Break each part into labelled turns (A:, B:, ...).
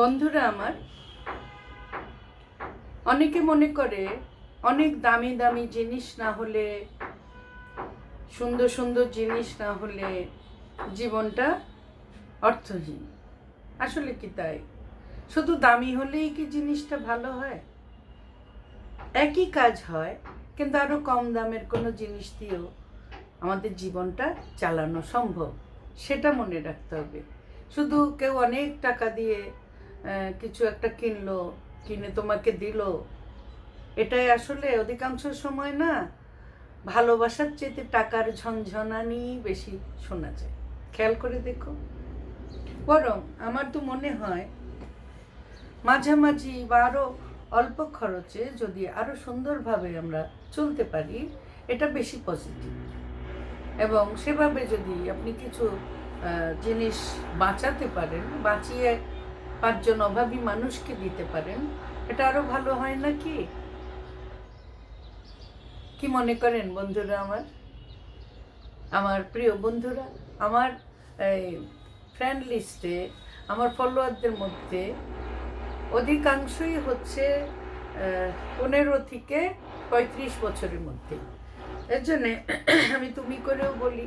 A: বন্ধুরা আমার, অনেকে মনে করে অনেক দামি দামি জিনিস না হলে, সুন্দর সুন্দর জিনিস না হলে জীবনটা অর্থহীন। আসলে কি তাই? শুধু দামি হলেই কি জিনিসটা ভালো হয়? একই কাজ হয়, কিন্তু আরও কম দামের কোনো জিনিস দিয়েও আমাদের জীবনটা চালানো সম্ভব। সেটা মনে রাখতে হবে। শুধু কেউ অনেক টাকা দিয়ে কিছু একটা কিনলো, কিনে তোমাকে দিল। এটাই আসলে অধিকাংশ সময় না ভালোবাসার চেয়ে টাকার ঝনঝনানি বেশি শোনা যায়। খেয়াল করে দেখো। বরং আমার তো মনে হয় মাঝামাঝি বা আরও অল্প খরচে যদি আরও সুন্দরভাবে আমরা চলতে পারি, এটা বেশি পজিটিভ এবং সেভাবে যদি আপনি কিছু জিনিস বাঁচাতে পারেন, বাঁচিয়ে পাঁচজন অভাবী মানুষকে দিতে পারেন, এটা আরও ভালো হয় না কি মনে করেন বন্ধুরা আমার? আমার প্রিয় বন্ধুরা, আমার ফ্রেন্ড লিস্টে আমার ফলোয়ারদের মধ্যে অধিকাংশই হচ্ছে পনেরো থেকে পঁয়ত্রিশ বছরের মধ্যে। এর জন্যে আমি তুমি করেও বলি,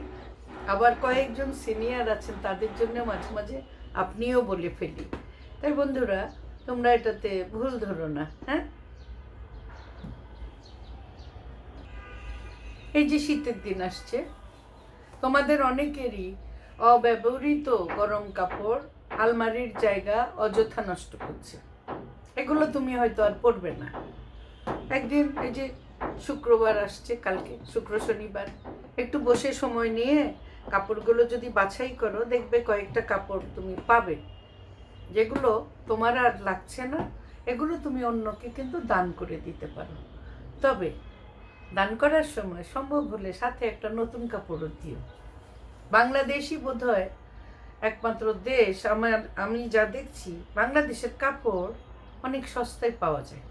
A: আবার কয়েকজন সিনিয়র আছেন, তাদের জন্য মাঝে মাঝে আপনিও বলে ফেলি। তাই বন্ধুরা, তোমরা এটাতে ভুল ধরো না হ্যাঁ? এই যে শীতের দিন আসছে, তোমাদের অনেকেরই অব্যবহৃত গরম কাপড় আলমারির জায়গা অযথা নষ্ট করছে। এগুলো তুমি হয়তো আর পরবে না। একদিন এই যে শুক্রবার আসছে, কালকে শুক্র শনিবার, একটু বসে সময় নিয়ে কাপড়গুলো যদি বাছাই করো, দেখবে কয়েকটা কাপড় তুমি পাবে। যেগুলো তোমার আর লাগছে না, এগুলো তুমি অন্যকে কিন্তু দান করে দিতে পারো। তবে দান করার সময় সম্ভব হলে সাথে একটা নতুন কাপড়ও দিও। বাংলাদেশই বোধ হয় একমাত্র দেশ, আমার, আমি যা দেখছি, বাংলাদেশের কাপড় অনেক সস্তায় পাওয়া যায়।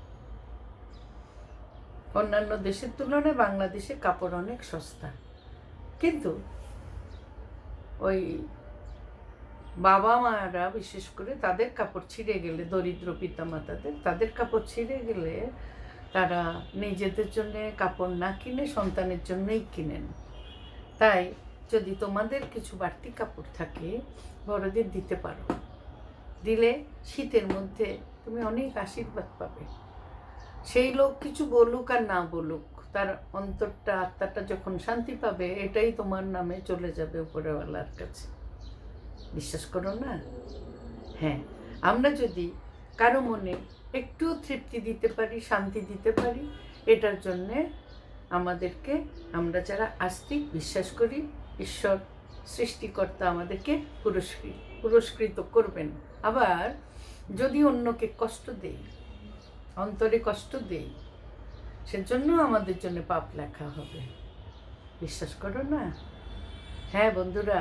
A: অন্যান্য দেশের তুলনায় বাংলাদেশে কাপড় অনেক সস্তা। কিন্তু ওই বাবা মারা বিশেষ করে তাদের কাপড় ছিঁড়ে গেলে, দরিদ্র পিতামাতাদের, তাদের কাপড় ছিঁড়ে গেলে তারা নিজেদের জন্য কাপড় না কিনে সন্তানের জন্যই কিনেন। তাই যদি তোমাদের কিছু বাড়তি কাপড় থাকে, বড়দের দিতে পারো। দিলে শীতের মধ্যে তুমি অনেক আশীর্বাদ পাবে। সেই লোক কিছু বলুক আর না বলুক, তার অন্তরটা, আত্মাটা যখন শান্তি পাবে, এটাই তোমার নামে চলে যাবে উপরেওয়ালার কাছে। বিশ্বাস করো না? হ্যাঁ আমরা যদি কারও মনে একটু তৃপ্তি দিতে পারি, শান্তি দিতে পারি, এটার জন্যে আমাদেরকে, আমরা যারা আস্তিক, বিশ্বাস করি, ঈশ্বর, সৃষ্টিকর্তা আমাদেরকে পুরস্কৃত পুরস্কৃত করবেন। আবার যদি অন্যকে কষ্ট দেই, অন্তরে কষ্ট দেই, সেজন্য আমাদের জন্য পাপ লেখা হবে। বিশ্বাস করো না? হ্যাঁ বন্ধুরা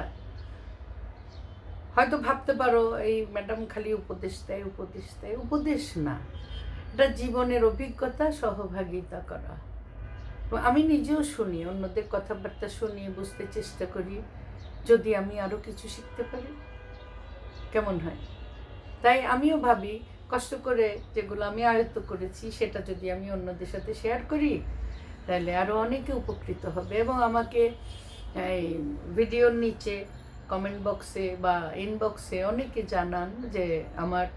A: হয়তো ভাবতে পারো, এই ম্যাডাম খালি উপদেশ দেয় উপদেশ দেয়, উপদেশ না। এটা জীবনের অভিজ্ঞতা, সহভাগিতা করা। আমি নিজেও শুনি, অন্যদের কথাবার্তা শুনি, বুঝতে চেষ্টা করি, যদি আমি আরও কিছু শিখতে পারি। কেমন হয়? তাই আমিও ভাবি, কষ্ট করে যেগুলো আমি আয়ত্ত করেছি, সেটা যদি আমি অন্যদের সাথে শেয়ার করি, তাহলে আরও অনেকে উপকৃত হবে। এবং আমাকে, এই ভিডিওর নিচে কমেন্ট বক্সে বা ইনবক্সে অনেকে জানান যে আমার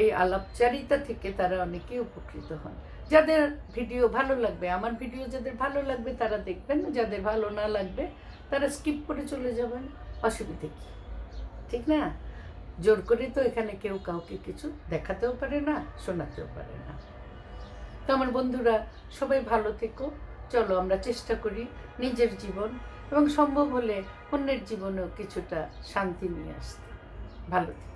A: এই আলাপচারিতা থেকে তারা অনেকে উপকৃত হন। যাদের ভিডিও ভালো লাগবে, আমার ভিডিও যাদের ভালো লাগবে তারা দেখবেন, যাদের ভালো না লাগবে তারা স্কিপ করে চলে যাবেন, অসুবিধে কী? ঠিক না? জোর করে তো এখানে কেউ কাউকে কিছু দেখাতেও পারে না, শোনাতেও পারে না। তো আমার বন্ধুরা, সবাই ভালো থেকো। চলো আমরা চেষ্টা করি নিজের জীবন এবং সম্ভব হলে অন্যের জীবনেও কিছুটা শান্তি নিয়ে আসতে। ভালো থেকো।